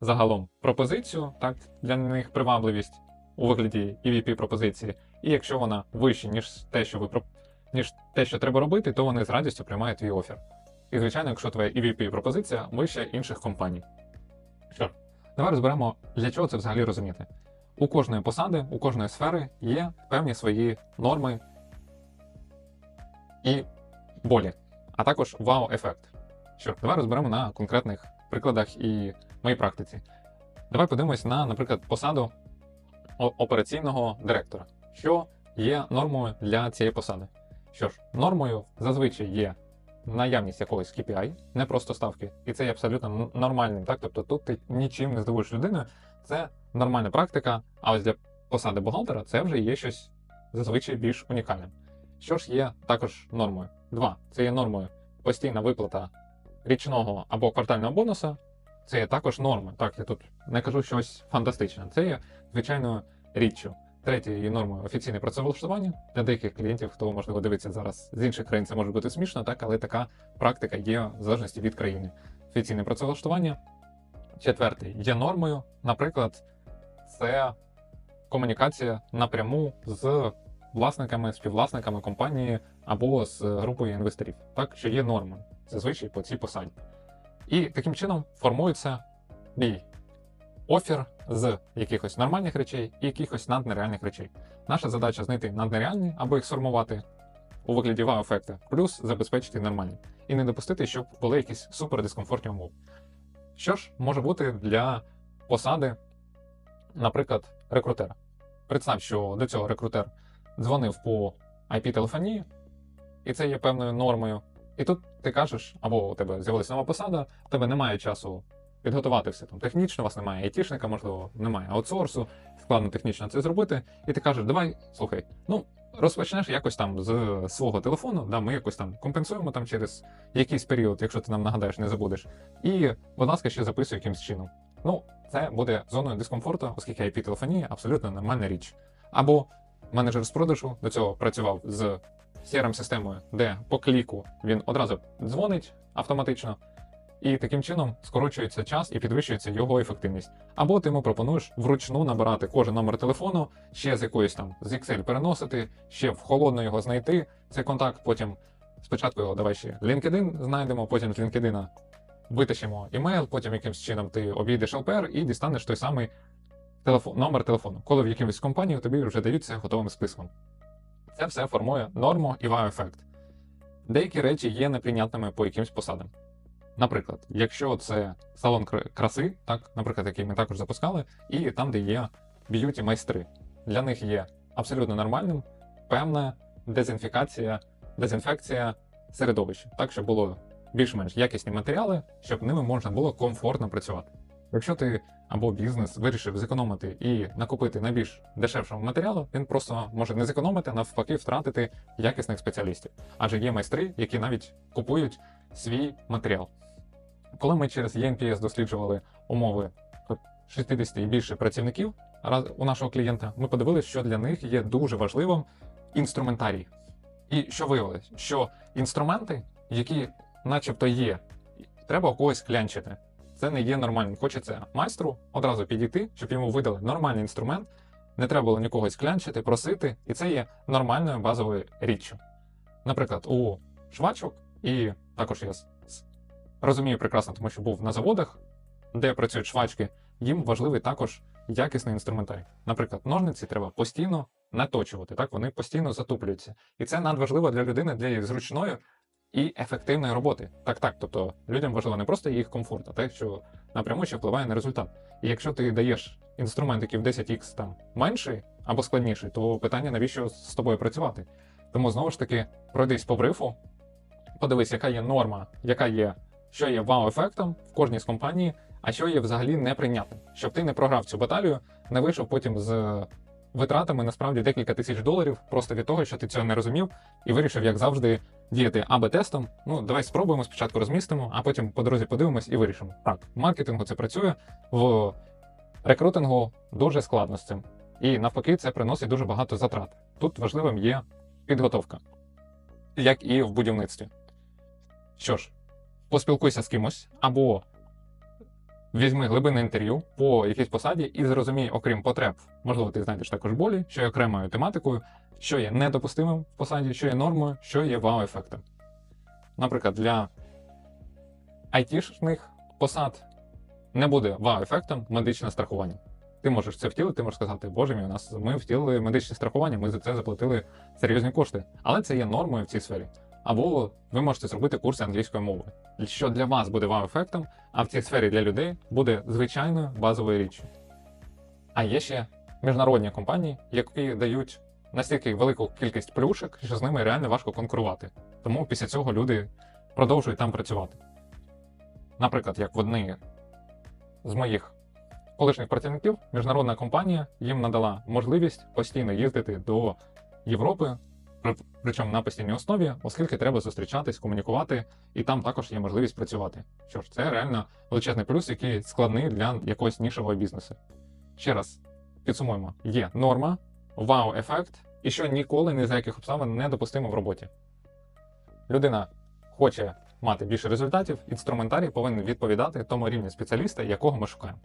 загалом пропозицію, так, для них привабливість у вигляді EVP пропозиції. І якщо вона вища, ніж те, що ви ніж те, що треба робити, то вони з радістю приймають твій офер. І, звичайно, якщо твоя EVP пропозиція вища інших компаній. Що давай розберемо, для чого це взагалі розуміти. У кожної посади, у кожної сфери є певні свої норми і болі, а також вау-ефект. Що давай розберемо на конкретних прикладах і моїй практиці. Давай подивимось на, наприклад, посаду операційного директора, що є нормою для цієї посади. Що ж, нормою зазвичай є наявність якогось KPI, не просто ставки, і це є абсолютно нормальним. Так? Тобто тут ти нічим не здивуєш людину, це нормальна практика, а ось для посади бухгалтера це вже є щось зазвичай більш унікальним. Що ж є також нормою? Два. Це є нормою постійна виплата річного або квартального бонуса. Це є також норма. Так, я тут не кажу щось фантастичне. Це є звичайною річчю. Третє є нормою офіційне працевлаштування. Для деяких клієнтів, хто можливо дивиться зараз з інших країн, це може бути смішно, так, але така практика є в залежності від країни. Офіційне працевлаштування. Четверте є нормою, наприклад, це комунікація напряму з власниками, співвласниками компанії або з групою інвесторів, так що є нормою зазвичай по цій посаді. І таким чином формується мій офір з якихось нормальних речей і якихось наднереальних речей. Наша задача знайти наднереальні або їх сформувати у вигляді вау-ефекта, плюс забезпечити нормальні. І не допустити, щоб були якісь супердискомфортні умови. Що ж може бути для посади, наприклад, рекрутера? Представ, що до цього рекрутер дзвонив по IP-телефонії, і це є певною нормою. І тут ти кажеш, або у тебе з'явилася нова посада, у тебе немає часу підготувати все там технічно, у вас немає айтішника, можливо, немає аутсорсу, складно технічно це зробити. І ти кажеш, давай, слухай, ну розпочнеш якось там з свого телефону, да, ми якось там компенсуємо там через якийсь період, якщо ти нам нагадаєш, не забудеш. І, будь ласка, ще записуй якимсь чином. Ну, це буде зоною дискомфорту, оскільки IP-телефонія абсолютно нормальна річ. Або менеджер з продажу до цього працював з CRM-системою, де по кліку він одразу дзвонить автоматично, і таким чином скорочується час і підвищується його ефективність. Або ти йому пропонуєш вручну набирати кожен номер телефону, ще з якоїсь там з Excel переносити, ще в холодно його знайти. Цей контакт, потім спочатку його давай ще LinkedIn знайдемо, потім з LinkedIn витащимо імейл, потім якимось чином ти обійдеш LPR і дістанеш той самий телефон, номер телефону, коли в якимось компанії тобі вже даються готовим списком. Це все формує норму і вау-ефект. Деякі речі є неприйнятними по якимсь посадам. Наприклад, якщо це салон краси, так, наприклад, який ми також запускали, і там, де є б'юті майстри, для них є абсолютно нормальним певна дезінфікація, дезінфекція середовища, так, щоб було більш-менш якісні матеріали, щоб ними можна було комфортно працювати. Якщо ти або бізнес вирішив зекономити і накупити найбільш дешевшого матеріалу, він просто може не зекономити, а навпаки, втратити якісних спеціалістів. Адже є майстри, які навіть купують свій матеріал. Коли ми через ENPS досліджували умови 60 і більше працівників у нашого клієнта, ми подивилися, що для них є дуже важливим інструментарій. І що виявилось? Що інструменти, які начебто є, треба у когось клянчити. Це не є нормальним. Хочеться майстру одразу підійти, щоб йому видали нормальний інструмент, не треба було нікого склянчити, просити, і це є нормальною базовою річчю. Наприклад, у швачок, і також я розумію прекрасно, тому що був на заводах, де працюють швачки, їм важливий також якісний інструментарій. Наприклад, ножниці треба постійно наточувати, так вони постійно затуплюються. І це надважливо для людини для її зручної і ефективної роботи. Так, так. Тобто людям важливо не просто їх комфорт, а те, що напряму ще впливає на результат. І якщо ти даєш інструмент, який в 10х там менший або складніший, то питання навіщо з тобою працювати? Тому знову ж таки пройдись по брифу, подивись, яка є норма, яка є, що є вау-ефектом в кожній з компанії, а що є взагалі неприйнятним. Щоб ти не програв цю баталію, не вийшов потім з витратами насправді декілька тисяч доларів просто від того, що ти цього не розумів, і вирішив, як завжди, діяти АБ-тестом. Ну, давай спробуємо, спочатку розмістимо, а потім по дорозі подивимось і вирішимо. Так, в маркетингу це працює, в рекрутингу дуже складно з цим. І навпаки, це приносить дуже багато затрат. Тут важливим є підготовка, як і в будівництві. Що ж, поспілкуйся з кимось, або Візьми глибинне інтерв'ю по якійсь посаді і зрозумій, окрім потреб, можливо, ти знайдеш також болі, що є окремою тематикою, що є недопустимим в посаді, що є нормою, що є вау-ефектом. Наприклад, для айтішних посад не буде вау-ефектом медичне страхування. Ти можеш це втілити, ти можеш сказати, боже мій, у нас ми втілили медичне страхування, ми за це заплатили серйозні кошти. Але це є нормою в цій сфері. Або ви можете зробити курси англійської мови, що для вас буде вау-ефектом, а в цій сфері для людей буде звичайною базовою річчю. А є ще міжнародні компанії, які дають настільки велику кількість плюшок, що з ними реально важко конкурувати. Тому після цього люди продовжують там працювати. Наприклад, як в одній з моїх колишніх працівників, міжнародна компанія їм надала можливість постійно їздити до Європи, причому на постійній основі, оскільки треба зустрічатись, комунікувати, і там також є можливість працювати. Що ж, це реально величезний плюс, який складний для якогось нішевого бізнесу. Ще раз підсумуємо: є норма, вау-ефект, і що ніколи ні за яких обставин не допустимо в роботі. Людина хоче мати більше результатів, інструментарій повинен відповідати тому рівню спеціаліста, якого ми шукаємо.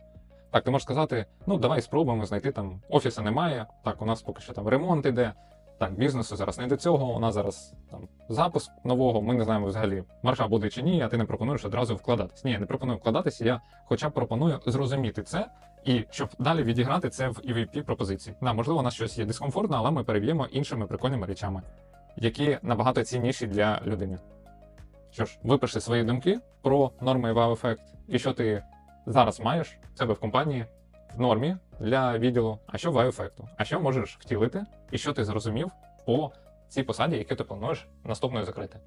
Так, ти можеш сказати, ну давай спробуємо знайти там офісу немає. Так, у нас поки що там ремонт іде. Так, бізнесу зараз не до цього. У нас зараз там запуск нового. Ми не знаємо взагалі, маржа буде чи ні, а ти не пропонуєш одразу вкладатись. Ні, я не пропоную вкладатися. Я хоча б пропоную зрозуміти це і щоб далі відіграти це в EVP пропозиції. Да, можливо, у нас щось є дискомфортно, але ми перев'ємо іншими прикольними речами, які набагато цінніші для людини. Що ж, випиши свої думки про норми і вау-ефект, і що ти зараз маєш в себе в компанії в нормі для відділу, а що вау-ефекту, а що можеш втілити, і що ти зрозумів по цій посаді, яку ти плануєш наступною закрити.